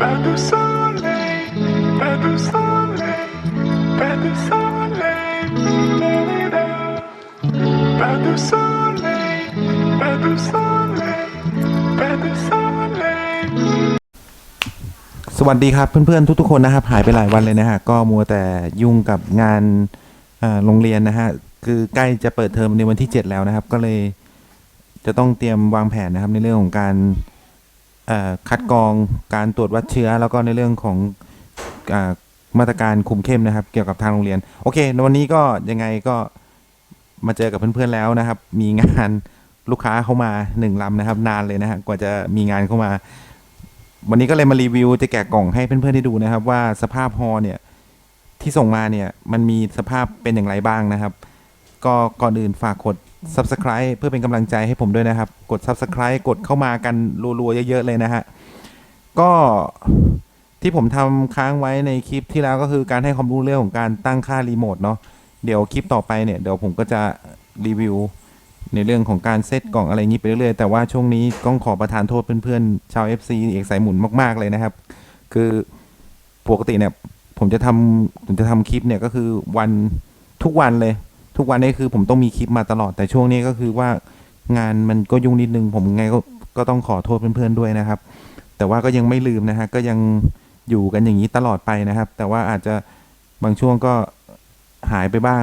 Pas de soleil, pas de soleil, pas de soleil, pas de soleil, pas de soleil, pas de soleil. สวัสดีครับเพื่อนๆทุกๆคนนะครับหายไปหลายวันเลยนะฮะก็มัวแต่ยุ่งกับงานอ่าโรงเรียนนะฮะคือใกล้จะเปิดเทอมในวันที่ 7 แล้วนะครับ ก็เลยจะต้องเตรียมวางแผนนะครับในเรื่องของการ คัดกรองการตรวจวัดเชื้อ แล้วก็ในเรื่องของอมาตรการคุมเข้มนะครับ เกี่ยวกับทางโรงเรียน โอเคในวันนี้ก็ยังไงก็มาเจอกับเพื่อนๆแล้วนะครับ มีงานลูกค้าเข้ามาหนึ่งลำนะครับ นานเลยนะฮะกว่าจะมีงานเข้ามา วันนี้ก็เลยมารีวิวจะแกะกล่องให้เพื่อนๆได้ดูนะครับ ว่าสภาพฮอเนี่ยที่ส่งมาเนี่ยมันมีสภาพเป็นอย่างไรบ้างนะครับ ก็ก่อนอื่นฝากกด subscribe เพื่อเป็นกำลังใจให้ผมด้วยนะครับ กด subscribe กดเข้ามากันรัวๆเยอะๆเลยนะฮะ ก็ที่ผมทำค้างไว้ในคลิปที่แล้วก็คือการให้ความรู้เรื่องของการตั้งค่ารีโมทเนาะเดี๋ยวคลิปต่อไปเนี่ยเดี๋ยวผมก็จะรีวิวในเรื่องของการเซตกล่องอะไรงนี้ไปเรื่อยๆแต่ว่าช่วงนี้ต้องขอประทานโทษเพื่อนๆ ชาว FC เอกสายหมุนมากๆเลยนะครับ คือปกติเนี่ยผมจะทำผมจะทำคลิปเนี่ยก็คือวันทุกวันเลย ทุกวันนี้คือผมต้องมีคลิปมาตลอดแต่ช่วงนี้ก็คือว่างานมันก็ยุ่งนิดนึง ผมไงก็ก็ต้องขอโทษเพื่อนๆด้วยนะครับ แต่ว่าก็ยังไม่ลืมนะฮะก็ยังอยู่กันอย่างนี้ตลอดไปนะครับ แต่ว่าอาจจะบางช่วงก็หายไปบ้าง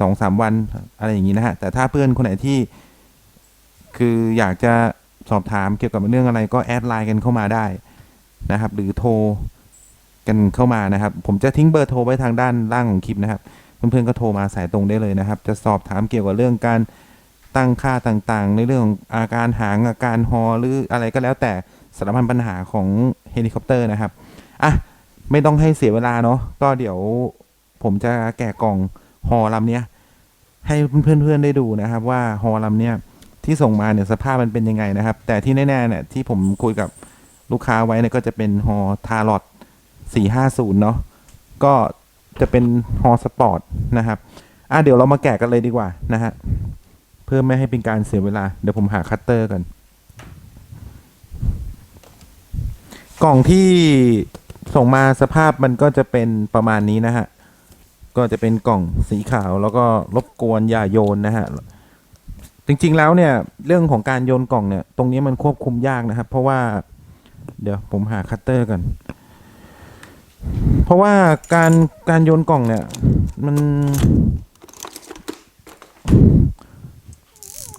สองสามวันอะไรอย่างนี้นะฮะแต่ถ้าเพื่อนคนไหนที่ คืออยากจะสอบถามเกี่ยวกับเรื่องอะไรก็แอดไลน์กันเข้ามาได้นะครับ หรือโทรกันเข้ามานะครับ ผมจะทิ้งเบอร์โทรไว้ทางด้านล่างของคลิปนะครับ เพื่อนๆก็โทรมาสายตรงได้เลยนะครับ จะสอบถามเกี่ยวกับเรื่องการตั้งค่าต่างๆ ในเรื่องของอาการหางอาการฮอหรืออะไรก็แล้วแต่สารพันปัญหาของเฮลิคอปเตอร์นะครับอะไม่ต้องให้เสียเวลาเนาะก็เดี๋ยวผมจะแกะกล่องฮอลำเนี้ยให้เพื่อนๆได้ดูนะครับ ว่าฮอลำเนี้ยที่ส่งมาเนี่ยสภาพมันเป็นยังไงนะครับ แต่ที่แน่ๆเนี่ยที่ผมคุยกับลูกค้าไว้เนี่ยก็จะเป็นฮอทารอต450 เนาะก็ จะเป็นฮอสปอร์ตนะครับอะเดี๋ยวเรามาแกะกันเลยดีกว่านะฮะเพื่อไม่ให้เป็นการเสียเวลา เดี๋ยวผมหาคัตเตอร์กัน กล่องที่ส่งมาสภาพมันก็จะเป็นประมาณนี้นะฮะ ก็จะเป็นกล่องสีขาวแล้วก็รบกวนอย่าโยนนะฮะ จริงๆแล้วเนี่ยเรื่องของการโยนกล่องเนี่ย ตรงนี้มันควบคุมยากนะครับ เพราะว่า เดี๋ยวผมหาคัตเตอร์กัน เพราะว่าการการโยนกล่องเนี่ย มัน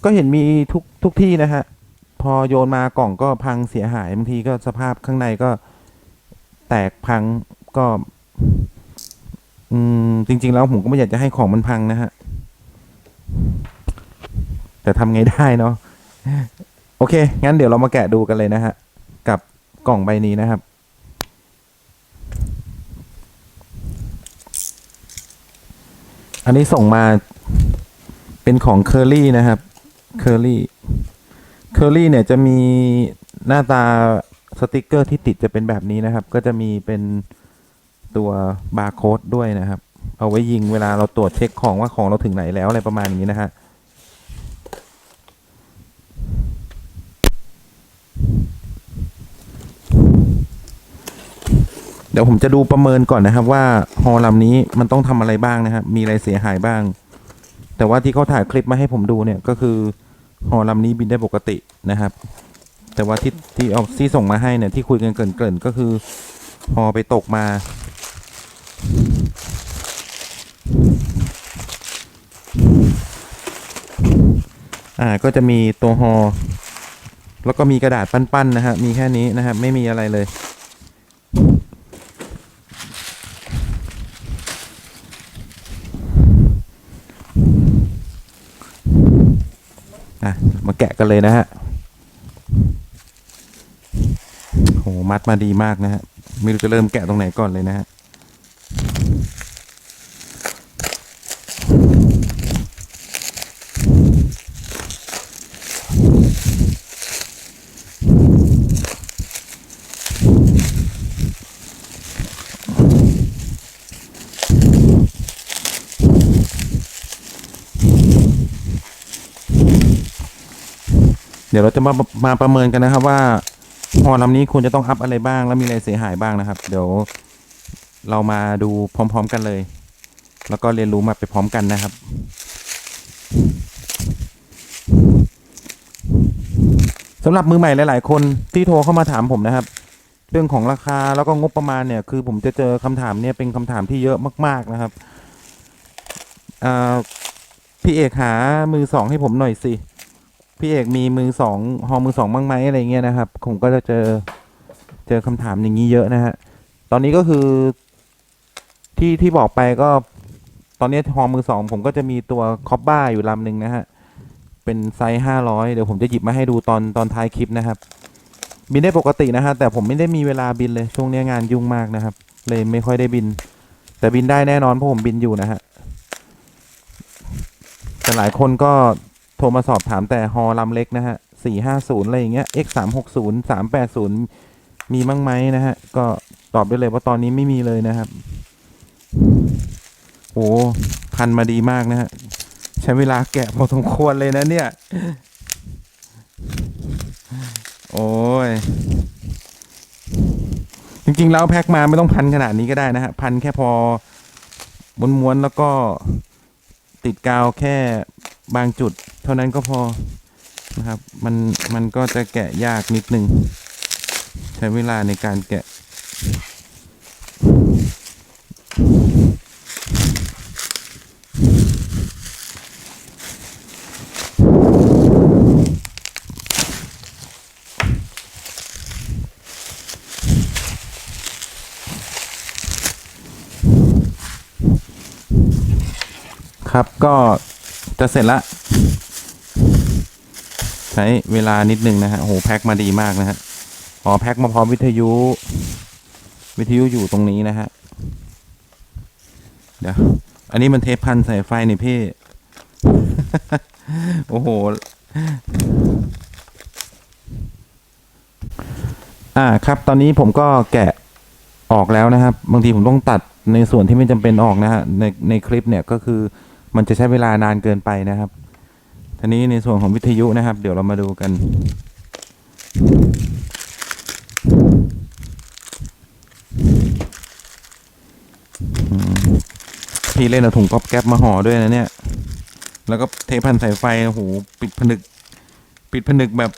ก็เห็นมีทุกทุกที่นะฮะ พอโยนมากล่องก็พังเสียหายบางทีก็สภาพข้างในก็แตกพังก็ อืม จริง ๆ แล้วผมก็ไม่อยากจะให้ของมันพังนะฮะ แต่ทำไงได้เนาะโอเค งั้นเดี๋ยวเรามาแกะดูกันเลยนะฮะ กับกล่องใบนี้นะครับ อันนี้ส่งมาเป็นของเคอรี่นะครับเคอรี่เคอรี่เนี่ยจะมีหน้าตาสติกเกอร์ที่ติดจะเป็นแบบนี้นะครับ ก็จะมีเป็นตัวบาร์โค้ดด้วยนะครับ เอาไว้ยิงเวลาเราตรวจเช็คของว่าของเราถึงไหนแล้วอะไรประมาณนี้นะฮะ ดี๋ยวผมจะดูประเมินก่อนนะครับ ว่าฮอลำนี้มันต้องทำอะไรบ้างนะครับ มีอะไรเสียหายบ้าง แต่ว่าที่เขาถ่ายคลิปมาให้ผมดูเนี่ยก็คือฮอลำนี้บินได้ปกตินะครับ แต่ว่าที่ที่เอาที่ส่งมาให้เนี่ยที่คุยกันเกินๆก็คือฮอไปตกมา อ่าก็จะมีตัวฮอแล้วก็มีกระดาษปั้นๆนะฮะมีแค่นี้นะครับไม่มีอะไรเลย อะมาแกะกันเลยนะฮะโหมัดมาดีมากนะฮะไม่รู้จะเริ่มแกะตรงไหนก่อนเลยนะฮะ ดี๋ยวเราจะมามาประเมินกันนะครับว่าฮอลำนี้ควรจะต้องอัพอะไรบ้าง แล้วมีอะไรเสียหายบ้างนะครับ เดี๋ยวเรามาดูพร้อม ๆ กันเลย แล้วก็เรียนรู้มาไปพร้อมกันนะครับสำหรับมือใหม่หลาย ๆ คนที่โทรเข้ามาถามผมนะครับ เรื่องของราคาแล้วก็งบประมาณเนี่ย คือผมจะเจอคำถามเนี่ยเป็นคำถามที่เยอะมาก ๆนะครับพี่เอกหามือสองให้ผมหน่อยสิ พี่เอกมีมือสองฮอมือสองบ้างไหมอะไรเงี้ยนะครับ ผมก็จะเจอเจอคำถามอย่างนี้เยอะนะฮะ ตอนนี้ก็คือที่ที่บอกไปก็ ตอนนี้ฮอมือสองผมก็จะมีตัวคอบบ้าอยู่ลำหนึ่งนะฮะ เป็นไซส์ห้าร้อยเดี๋ยวผมจะหยิบมาให้ดูตอนตอนท้ายคลิปนะครับ บินได้ปกตินะฮะ แต่ผมไม่ได้มีเวลาบินเลยช่วงนี้งานยุ่งมากนะครับ เลยไม่ค่อยได้บิน แต่บินได้แน่นอนเพราะผมบินอยู่นะฮะแต่หลายคนก็ โทรมาสอบถามแต่ฮอลำเล็กนะฮะสี่ห้าศูนย์อะไรอย่างเงี้ย x สามหกศูนย์สามแปดศูนย์มีมั้งไหมนะฮะ ก็ตอบได้เลยว่าตอนนี้ไม่มีเลยนะครับโอ้พันมาดีมากนะฮะ ใช้เวลาแกะพอสมควรเลยนะเนี่ย โอ้ย จริงๆ แล้วแพ็คมาไม่ต้องพันขนาดนี้ก็ได้นะฮะ พันแค่พอม้วนๆแล้วก็ติดกาวแค่บางจุด เท่านั้นก็พอนะครับ มันมันก็จะแกะยากนิดนึง ใช้เวลาในการแกะครับก็จะเสร็จละ ใช้เวลานิดนึงนะฮะโหแพ็คมาดีมากนะฮะอ๋อแพ็คมาพร้อมวิทยุ วิทยุอยู่ตรงนี้นะฮะเดี๋ยวอันนี้มันเทปพันสายไฟนี่พี่ โอ้โห อ่าครับ ตอนนี้ผมก็แกะออกแล้วนะครับ บางทีผมต้องตัดในส่วนที่ไม่จำเป็นออกนะฮะในในคลิปเนี่ยก็คือมันจะใช้เวลานานเกินไปนะครับ ทีนี้ในส่วนของวิทยุนะครับ เดี๋ยวเรามาดูกัน พี่เล่นเอาถุงก๊อบแก๊ปมาห่อด้วยนะเนี่ย แล้วก็เทพันสายไฟโอ้โหปิดผนึก ปิดผนึกแบบ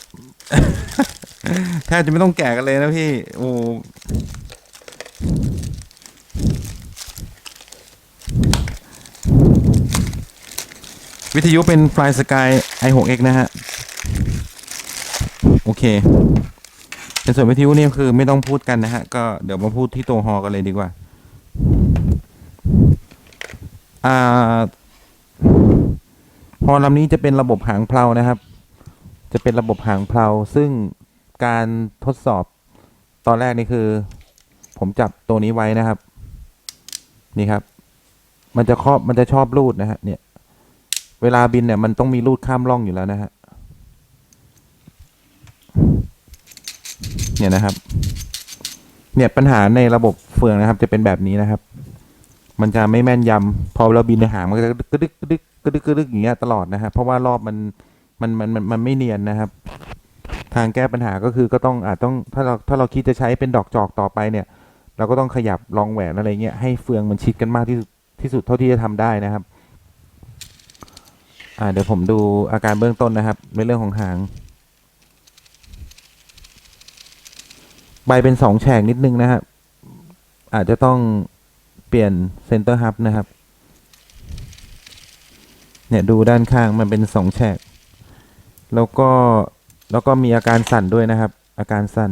แทบจะไม่ต้องแกะกันเลยนะพี่ โอ้ วิทยุเป็น Fly Sky i6x นะฮะ โอเคในส่วนวิทยุนี่คือไม่ต้องพูดกันนะฮะ ก็เดี๋ยวมาพูดที่ตัวฮอกันเลยดีกว่า อ่าฮอลำนี้จะเป็นระบบหางเพลานะครับ จะเป็นระบบหางเพลาซึ่งการทดสอบตอนแรกนี่คือ ผมจับตัวนี้ไว้นะครับ นี่ครับ มันจะครอบมันจะชอบรูดนะฮะเนี่ย เวลาบินเนี่ยมันต้องมีรูดข้ามร่องอยู่แล้วนะฮะ เนี่ยนะครับ เนี่ยปัญหาในระบบเฟืองนะครับ จะเป็นแบบนี้นะครับ มันจะไม่แม่นยำพอเราบินในหางมันก็จะกระดึกกระดึกกระดึกกระดึกอย่างเงี้ยตลอดนะฮะเพราะว่ารอบมันมันมันมันมันไม่เนียนนะครับ ทางแก้ปัญหาก็คือก็ต้องอาจต้องถ้าเราถ้าเราคิดจะใช้เป็นดอกจอกต่อไปเนี่ย เราก็ต้องขยับรองแหวนอะไรเงี้ยให้เฟืองมันชิดกันมากที่สุดที่สุดเท่าที่จะทำได้นะครับ อ่าเดี๋ยวผมดูอาการเบื้องต้นนะครับ ในเรื่องของหาง ใบเป็นสองแฉกนิดนึงนะครับ อาจจะต้องเปลี่ยนเซนเตอร์ฮับนะครับ เนี่ยดูด้านข้างมันเป็นสองแฉก แล้วก็แล้วก็มีอาการสั่นด้วยนะครับ อาการสั่น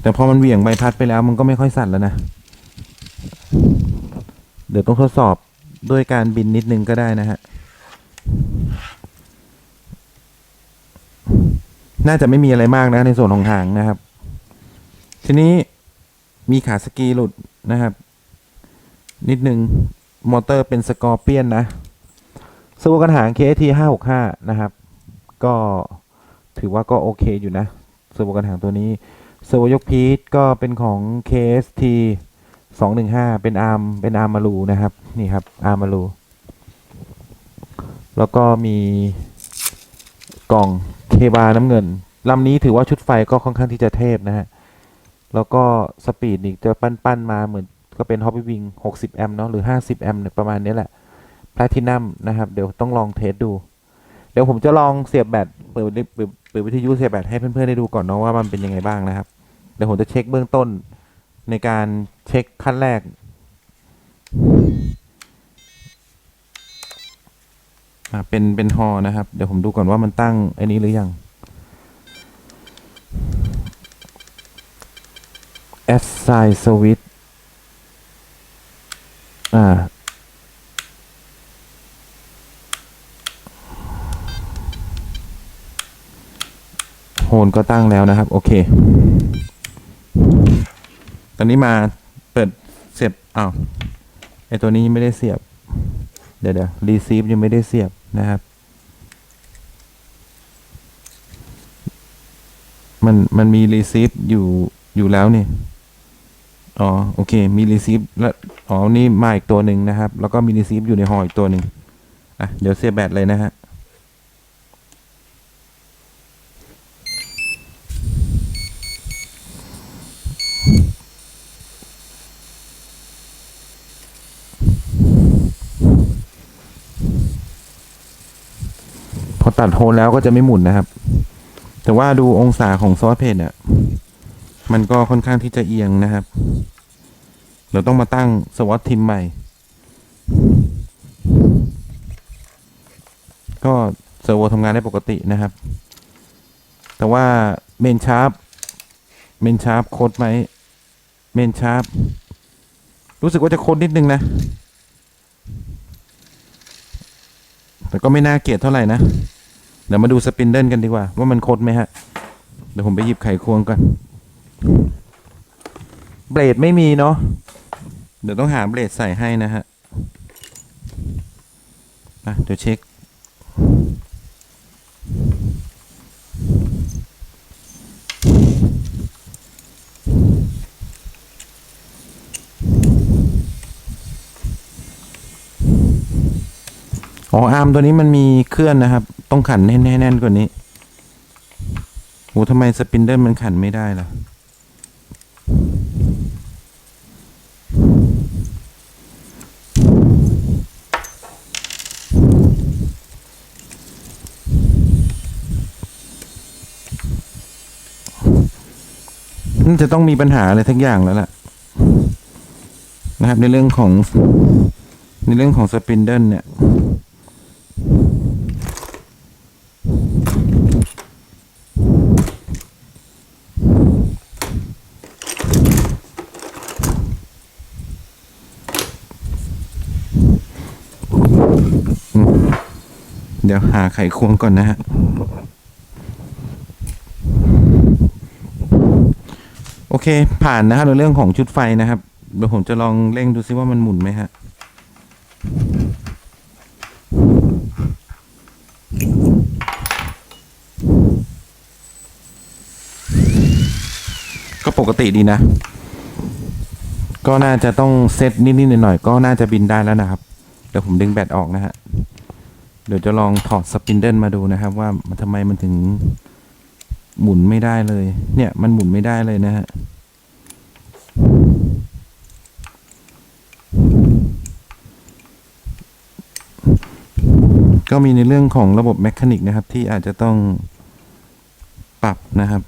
แต่พอมันเหวี่ยงใบพัดไปแล้วมันก็ไม่ค่อยสั่นแล้วนะ เดี๋ยวต้องทดสอบด้วยการบินนิดนึงก็ได้นะฮะ น่าจะไม่มีอะไรมากนะในส่วนของหางนะครับ ทีนี้มีขาสกีหลุดนะครับ นิดนึงมอเตอร์เป็นสกอร์เปียนนะสวกันหาง KT 565 นะครับ ก็ถือว่าก็โอเคอยู่นะสวกันหางตัวนี้สวยกพีทก็เป็นของ KST 215เป็นอาร์มเป็นอาร์มารูนะครับ นี่ครับอาร์มารูแล้วก็มีกล่องเคบาน้ำเงินลำนี้ถือว่าชุดไฟก็ค่อนข้างที่จะเทพนะฮะ แล้วก็สปีดนี่จะปั้นๆมาเหมือนก็เป็นฮอปปี้วิง60 แอมป์เนาะหรือ 50 แอมป์ประมาณนี้แหละแพลทินัมนะครับ เดี๋ยวต้องลองเทสดู เดี๋ยวผมจะลองเสียบแบตเปิดเปิดเปิดวิทยุเสียบแบตให้เพื่อนๆได้ดูก่อนเนาะว่ามันเป็นยังไงบ้างนะครับ เดี๋ยวผมจะเช็คเบื้องต้น ในการเช็คขั้นแรก เป็น เป็นฮอนะครับ เดี๋ยวผมดูก่อนว่ามันตั้งไอ้นี้หรือยัง S side switch อ่า โฮนก็ตั้งแล้วนะครับ โอเค อนนี้มาเปิดเสียบอ้าวไอตัวนี้ยังไม่ได้เสียบ เดี๋ยวเดี๋ยวรีซีฟยังไม่ได้เสียบนะครับ มันมันมีรีซีฟอยู่อยู่แล้วนี่อ๋อโอเคมีรีซีฟแล้วอ๋อนี่มาอีกตัวหนึ่งนะครับ แล้วก็มีรีซีฟอยู่ในหออีกตัวหนึ่งอะเดี๋ยวเสียบแบตเลยนะฮะ ตัดโฮนแล้วก็จะไม่หมุนนะครับ แต่ว่าดูองศาของซอสเพจเนี่ยมันก็ค่อนข้างที่จะเอียงนะครับ เราต้องมาตั้งสวอตทิมใหม่ ก็เซอร์โวทำงานได้ปกตินะครับ แต่ว่าเมนชาร์ปเมนชาร์ปโคดไหมเมนชาร์ปรู้สึกว่าจะโคดนิดนึงนะ แต่ก็ไม่น่าเกลียดเท่าไหร่นะ เดี๋ยวมาดูสปินเดิลกันดีกว่า ว่ามันโคดไหมฮะ เดี๋ยวผมไปหยิบไขควงก่อน เบลดไม่มีเนาะ เดี๋ยวต้องหาเบลดใส่ให้นะฮะอะเดี๋ยวเช็ค อ๋ออาร์มตัวนี้มันมีเคลื่อนนะครับ ต้องขันแน่นๆกว่านี้โอ้ทำไมสปินเดิลมันขันไม่ได้ล่ะ น่าจะต้องมีปัญหาอะไรทั้งอย่างแล้วล่ะ นะครับในเรื่องของในเรื่องของสปินเดิลเนี่ย เดี๋ยวหาไขควงก่อนนะฮะ โอเค ผ่านนะครับในเรื่องของชุดไฟนะครับ เดี๋ยวผมจะลองเร่งดูซิว่ามันหมุนไหมฮะก็ปกติดีนะ ก็น่าจะต้องเซตนิดๆหน่อยๆก็น่าจะบินได้แล้วนะครับ เดี๋ยวผมดึงแบตออกนะฮะ เดี๋ยวจะลองถอดสปินเดิลมาดูนะครับ ว่ามันทำไมมันถึงหมุนไม่ได้เลย เนี่ยมันหมุนไม่ได้เลยนะฮะก็มีในเรื่องของระบบแมคานิกนะครับ ที่อาจจะต้องปรับนะครับ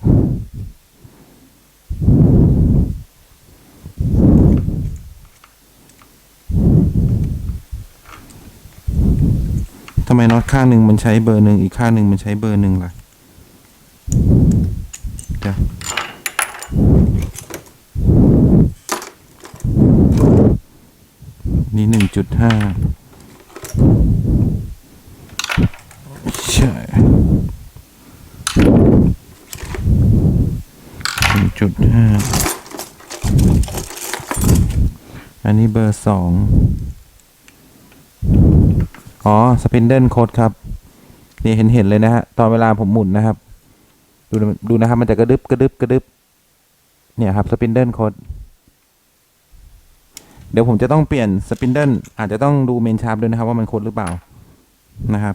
ทำไม น็อตข้างหนึ่งมันใช้เบอร์หนึ่งอีกข้างหนึ่งมันใช้เบอร์หนึ่งล่ะเดี๋ยวนี่หนึ่งจุดห้าใช่หนึ่งจุดห้าอันนี้เบอร์สอง อ๋อสปินเดิลโคดครับ นี่เห็นเห็นเลยนะฮะ ตอนเวลาผมหมุนนะครับ ดูดูนะครับ มันจะกระดึบกระดึบกระดึบ เนี่ยครับสปินเดิลโคดเดี๋ยวผมจะต้องเปลี่ยนสปินเดิลอาจจะต้องดูเมนชาร์ปด้วยนะครับว่ามันโคดหรือเปล่านะครับ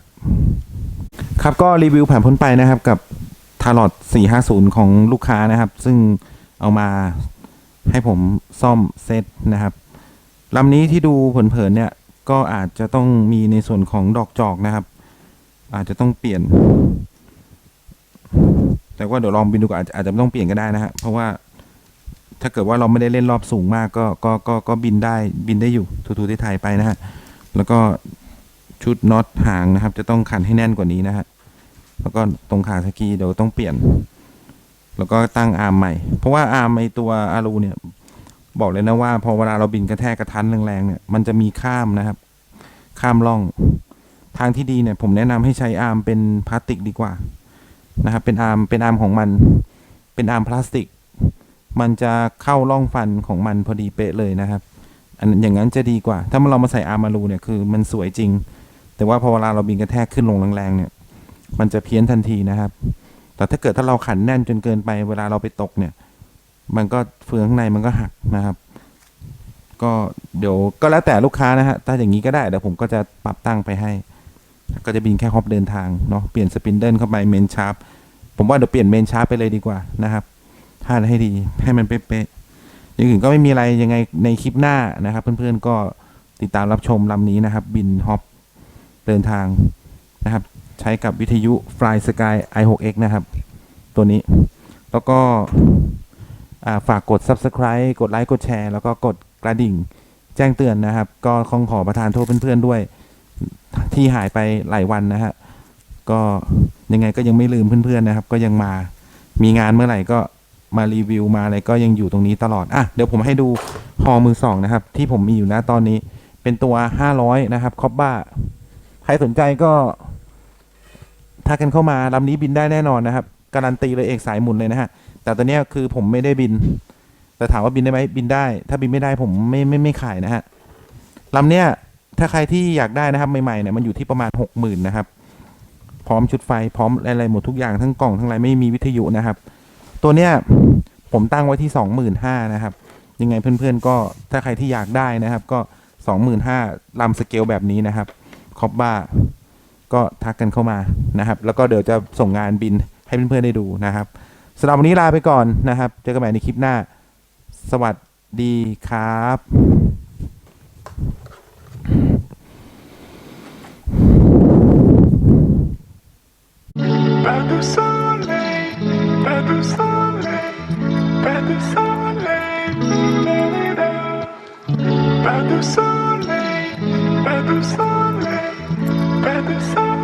ครับก็รีวิวผ่านพ้นไปนะครับกับทารอด450 ของลูกค้านะครับ ซึ่งเอามาให้ผมซ่อมเซตนะครับลำนี้ที่ดูเผินๆเนี่ย ก็อาจจะต้องมีในส่วนของดอกจอกนะครับ อาจจะต้องเปลี่ยน แต่ว่าเดี๋ยวลองบินดูก่อาจจะอาจจะต้องเปลี่ยนก็ได้นะฮะเพราะว่าถ้าเกิดว่าเราไม่ได้เล่นรอบสูงมากก็ก็ก็ก็บินได้บินได้อยู่ทูๆที่ไทยไปนะฮะแล้วก็ชุดน็อตหางนะครับ จะต้องขันให้แน่นกว่านี้นะฮะแล้วก็ตรงขาสกีเดี๋ยวต้องเปลี่ยน แล้วก็ตั้งอาร์มใหม่ เพราะว่าอาร์มไอตัวอารูเนี่ย บอกเลยนะว่า พอเวลาเราบินกระแทกกระทันแรงๆเนี่ยมันจะมีข้ามนะครับ ข้ามร่อง ทางที่ดีเนี่ย ผมแนะนำให้ใช้อาร์มเป็นพลาสติกดีกว่านะครับ เป็นอาร์มเป็นอาร์มของมัน เป็นอาร์มพลาสติก มันจะเข้าร่องฟันของมันพอดีเป๊ะเลยนะครับอันอย่างนั้นจะดีกว่า ถ้าเรามาใส่อาร์มารูเนี่ยคือมันสวยจริง แต่ว่าพอเวลาเราบินกระแทกขึ้นลงแรงๆเนี่ย มันจะเพี้ยนทันทีนะครับ แต่ถ้าเกิดถ้าเราขันแน่นจนเกินไป เวลาเราไปตกเนี่ย มันก็เฟืองข้างในมันก็หักนะครับ ก็เดี๋ยวก็แล้วแต่ลูกค้านะฮะถ้าอย่างนี้ก็ได้เดี๋ยวผมก็จะปรับตั้งไปให้ ก็จะบินแค่ฮอปเดินทางเนาะเปลี่ยนสปินเดิลเข้าไปเมนชาร์ปผมว่าเดี๋ยวเปลี่ยนเมนชาร์ปไปเลยดีกว่านะครับท่าให้ดีให้มันเป๊ะๆอย่างอื่นก็ไม่มีอะไรยังไงในคลิปหน้านะครับ เพื่อนๆก็ติดตามรับชมลำนี้นะครับ บินฮอปเดินทางนะครับ ใช้กับวิทยุ Fly Sky i6x นะครับ ตัวนี้ แล้วก็ ฝากกด Subscribe กดไลค์กดแชร์แล้วก็กดกระดิ่ง แจ้งเตือนนะครับ ก็คงขอประทานโทษเพื่อนๆด้วย ที่หายไปหลายวันนะฮะก็ยังไงก็ยังไม่ลืมเพื่อนๆนะครับ ก็ยังมามีงานเมื่อไหร่ก็มารีวิวมาอะไรก็ยังอยู่ตรงนี้ตลอด อะ เดี๋ยวผมให้ดูฮอมือสองนะครับ ที่ผมมีอยู่นะตอนนี้เป็นตัว 500 นะครับคอบบ้า ใครสนใจก็ทักกันเข้ามาลำนี้บินได้แน่นอนนะครับ การันตีเลยเอกสายหมุนเลยนะฮะ แต่ตอนนี้คือผมไม่ได้บิน แต่ถามว่าบินได้ไหมบินได้ ถ้าบินไม่ได้ผมไม่ไม่ไม่ขายนะฮะลำเนี้ยถ้าใครที่อยากได้นะครับใหม่ๆเนี่ยมันอยู่ที่ประมาณหกหมื่นนะครับ พร้อมชุดไฟพร้อมอะไรหมดทุกอย่างทั้งกล่องทั้งอะไรไม่มีวิทยุนะครับ ตัวเนี้ยผมตั้งไว้ที่สองหมื่นห้านะครับ ยังไงเพื่อนๆก็ถ้าใครที่อยากได้นะครับ ก็สองหมื่นห้าลำสเกลแบบนี้นะครับคอบบ้าก็ทักกันเข้ามานะครับ แล้วก็เดี๋ยวจะส่งงานบินให้เพื่อนๆได้ดูนะครับ สำหรับวันนี้ลาไปก่อนนะครับ เจอกันใหม่ในคลิปหน้า สวัสดีครับ Pas de soleil, pas de soleil, pas de soleil.